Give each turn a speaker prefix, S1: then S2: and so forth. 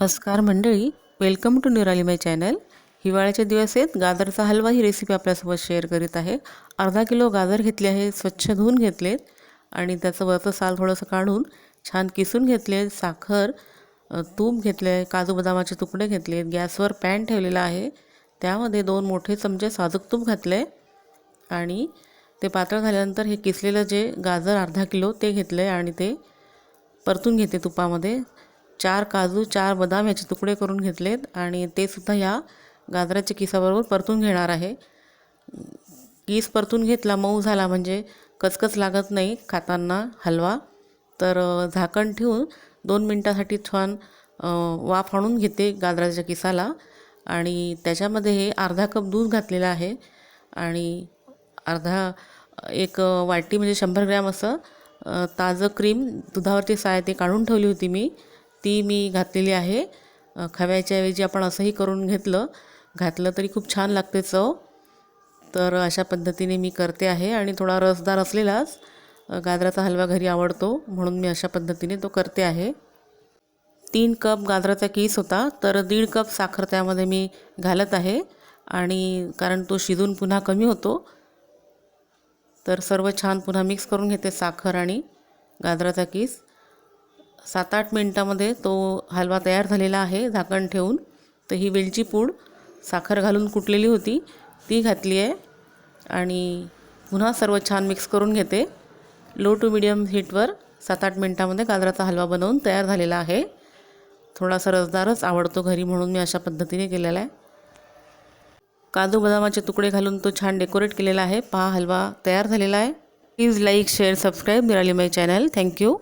S1: नमस्कार मंडळी welcome to निराली माय चॅनल हिवाळ्याचे दिवस आहेत. गाजरचा हलवा ही रेसिपी आपल्यासोबत शेअर करीत आहे. अर्धा किलो गाजर घेतले आहे स्वच्छ धुवून घेतलेत. आणि त्याचं वरचं साल थोडंसं काढून छान किसून घेतले साखर तूप घेतले आहे काजू बदामाचे तुकडे घेतले गॅसवर पॅन ठेवलेला आहे. त्यामध्ये दोन मोठे चमचे साजूक तूप घातले आणि ते पातळ झाल्यानंतर हे किसलेलं जे गाजर अर्धा किलो ते घेतलं आहे आणि ते परतून घेते तुपामध्ये. चार काजू चार बदाम याचे तुकडे करून घेतलेत आणि ते सुद्धा या गाजराच्या किसाबरोबर परतून घेणार आहे. किस परतून घेतला मऊ झाला म्हणजे कचकच लागत नाही खाताना हलवा. तर झाकण ठेवून दोन मिनटासाठी छान वाफ आणून घेते गाजराच्या किसाला आणि त्याच्यामध्ये हे अर्धा कप दूध घातलेलं आहे आणि अर्धा एक वाटी म्हणजे शंभर ग्रॅम असं ताजं क्रीम दुधावरची साय ते काढून ठेवली होती मी. ती मी घातलेली आहे. खव्याच्या ऐवजी आपण असंही करून घेतलं. घातलं तरी खूप छान लागते चव. तर अशा पद्धतीने मी करते आहे आणि थोडा रसदार असलेलाच गाजराचा हलवा घरी आवडतो म्हणून मी अशा पद्धतीने तो करते आहे. तीन कप गाजराचा किस होता तर दीड कप साखर त्यामध्ये मी घालत आहे आणि कारण तो शिजून पुन्हा कमी होतो तर सर्व छान पुन्हा मिक्स करून घेते साखर आणि गाजराचा किस. सात आठ मिनटामध्ये तो हलवा तयार झालेला आहे झाकण ठेवून. तर ही वेलची पूड साखर घालून कुटलेली होती. ती घातली आहे आणि पुन्हा सर्व छान मिक्स करून घेते. लो टू मिडियम हीटवर सात आठ मिनटामध्ये गाजराचा हलवा बनवून तयार झालेला आहे. थोडासा रसदारच आवडतो घरी म्हणून मी अशा पद्धतीने केलेला आहे. काजू बदामाचे तुकडे घालून तो छान डेकोरेट केलेला आहे. पहा हलवा तयार झालेला आहे. Please like share subscribe. Nirali my channel. Thank you.